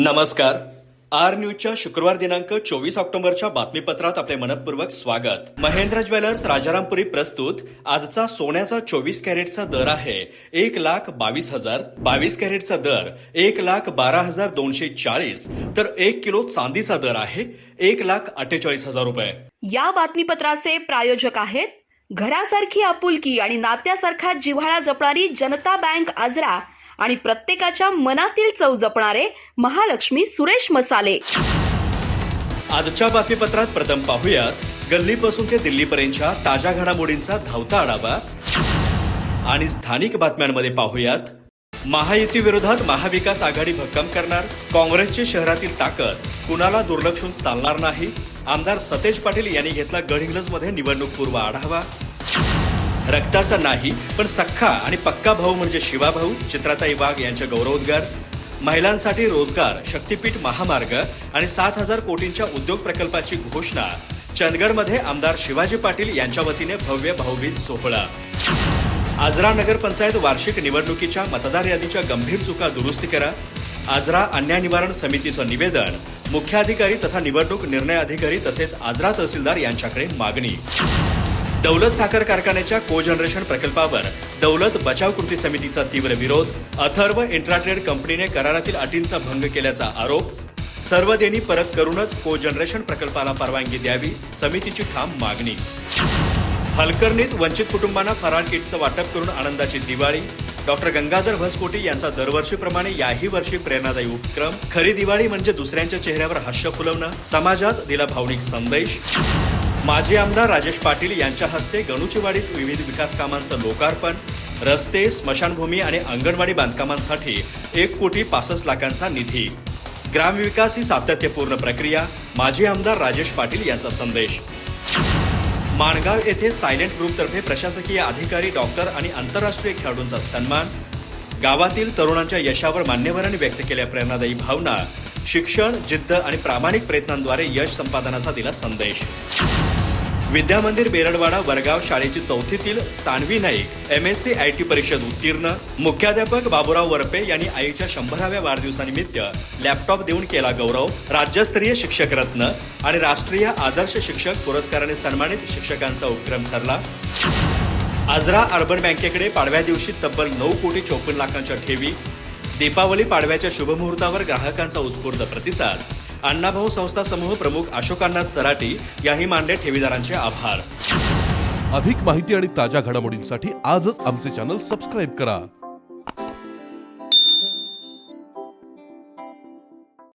नमस्कार. आर न्यूजच्या शुक्रवार दिनांक चोवीस ऑक्टोबरच्या बातमीपत्रात आपले मनपूर्वक स्वागत. महेंद्र ज्वेलर्स राजारामपुरी प्रस्तुत. आजचा सोन्याचा चोवीस कॅरेटचा दर आहे एक लाख बावीस हजार बावीस कॅरेटचा दर एक लाख बारा हजार दोनशे चाळीस. तर एक किलो चांदीचा दर आहे एक लाख अठ्ठेचाळीस हजार रुपये. या बातमीपत्राचे प्रायोजक आहेत घरासारखी आपुलकी आणि नात्यासारखा जिव्हाळा जपणारी जनता बँक आजरा आणि प्रत्येकाच्या मनातील चव जपणारे महालक्ष्मी सुरेश मसाले. आजच्या बातमीपत्रात प्रथम पाहूयात गल्लीपासून ते दिल्लीपर्यंतच्या ताज्या घडामोडींचा धावता आढावा. आणि स्थानिक बातम्यांमध्ये पाहूयात महायुती विरोधात महाविकास आघाडी भक्कम करणार काँग्रेसची शहरातील ताकद कुणाला दुर्लक्षून चालणार नाही? आमदार सतेज पाटील यांनी घेतला गडहिंग्लजमध्ये निवडणूक पूर्व आढावा. रक्ताचा नाही पण सख्खा आणि पक्का भाऊ म्हणजे शिवाभाऊ चित्राताई वाघ यांचे गौरवोद्गार. महिलांसाठी रोजगार शक्तीपीठ महामार्ग आणि सात हजार कोटींच्या उद्योग प्रकल्पाची घोषणा. चंदगडमध्ये आमदार शिवाजी पाटील यांच्या वतीने भव्य भाऊबीज सोहळा. आजरा नगरपंचायत वार्षिक निवडणुकीच्या मतदार यादीच्या गंभीर चुका दुरुस्ती करा. आजरा अन्याय निवारण समितीचं निवेदन. मुख्याधिकारी तथा निवडणूक निर्णय अधिकारी तसेच आजरा तहसीलदार यांच्याकडे मागणी. दौलत साखर कारखान्याच्या को जनरेशन प्रकल्पावर दौलत बचाव कृती समितीचा तीव्र विरोध अथर्व इंट्राट्रेड कंपनीने करारातील अटींचा भंग केल्याचा आरोप सर्व देणी परत करूनच को जनरेशन प्रकल्पाला परवानगी द्यावी समितीची ठाम मागणी. हलकर्णीत वंचित कुटुंबांना फराळ किटचं वाटप करून आनंदाची दिवाळी डॉक्टर गंगाधर भसकोटी यांचा दरवर्षीप्रमाणे याही वर्षी प्रेरणादायी उपक्रम खरी दिवाळी म्हणजे दुसऱ्यांच्या चेहऱ्यावर हास्य फुलवणं समाजात दिला भावनिक संदेश. माजी आमदार राजेश पाटील यांच्या हस्ते गणुचीवाडीत विविध विकास कामांचं लोकार्पण रस्ते स्मशानभूमी आणि अंगणवाडी बांधकामांसाठी एक कोटी पासष्ट लाखांचा निधी. ग्रामविकास ही सातत्यपूर्ण प्रक्रिया माजी आमदार राजेश पाटील यांचा संदेश. माणगाव येथे सायलेंट ग्रुपतर्फे प्रशासकीय अधिकारी डॉक्टर आणि आंतरराष्ट्रीय खेळाडूंचा सन्मान. गावातील तरुणांच्या यशावर मान्यवरांनी व्यक्त केल्या प्रेरणादायी भावना. शिक्षण जिद्द आणि प्रामाणिक प्रयत्नांद्वारे यश संपादनाचा दिला संदेश. विद्यामंदिर बेरडवाडा वरगाव शाळेची चौथीतील Sanvi Naik M S C I T परिषद उत्तीर्ण मुख्याध्यापक बाबुराव वरपे यांनी आईच्या शंभराव्या वाढदिवसानिमित्त लॅपटॉप देऊन केला गौरव राज्यस्तरीय शिक्षक रत्न आणि राष्ट्रीय आदर्श शिक्षक पुरस्काराने सन्मानित शिक्षकांचा उपक्रम ठरला. आजरा अर्बन बँकेकडे पाडव्या दिवशी तब्बल नऊ कोटी चोपन्न लाखांच्या ठेवी दीपावली पाडव्याच्या शुभमुहूर्तावर ग्राहकांचा उत्स्फूर्त प्रतिसाद. अण्णाभाऊ संस्था समूह प्रमुख अशोकांना चराटी याही मांडे ठेवीदारांचे आभार. अधिक माहिती आणि ताज्या घडामोडींसाठी आजच आमचे चॅनल सबस्क्राईब करा.